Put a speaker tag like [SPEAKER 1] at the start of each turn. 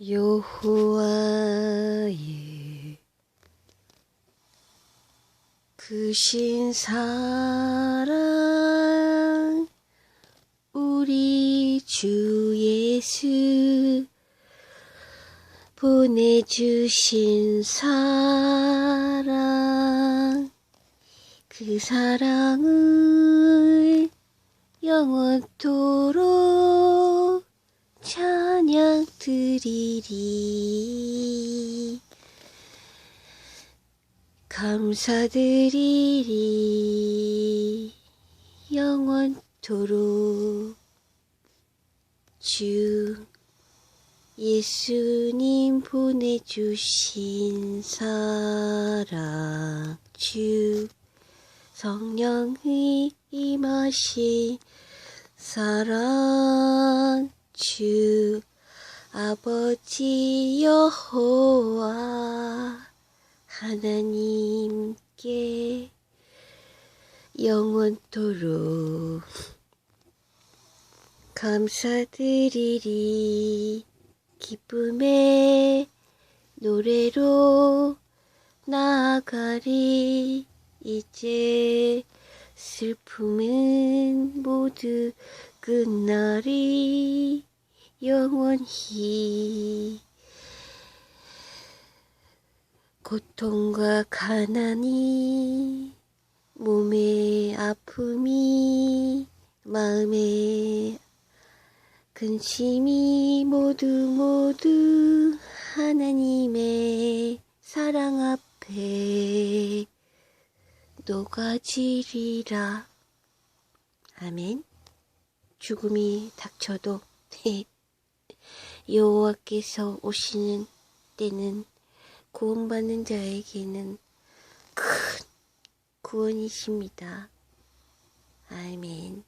[SPEAKER 1] 여호와의 크신 사랑 우리 주 예수 보내주신 사랑 그 사랑을 영원토록 찬양 드리리. 감사드리리. 영원토록. 주 예수님 보내주신 사랑. 주 성령의 임하신 사랑 주 아버지 여호와 하나님께 영원토록 감사드리리. 기쁨의 노래로 나아가리. 이제 슬픔은 모두 끝나리 영원히 고통과 가난이 몸의 아픔이 마음의 근심이 모두 모두 하나님의 사랑 앞에 녹아지리라. 아멘. 죽음이 닥쳐도 여호와께서 오시는 때는 구원받는 자에게는 큰 구원이십니다. 아멘.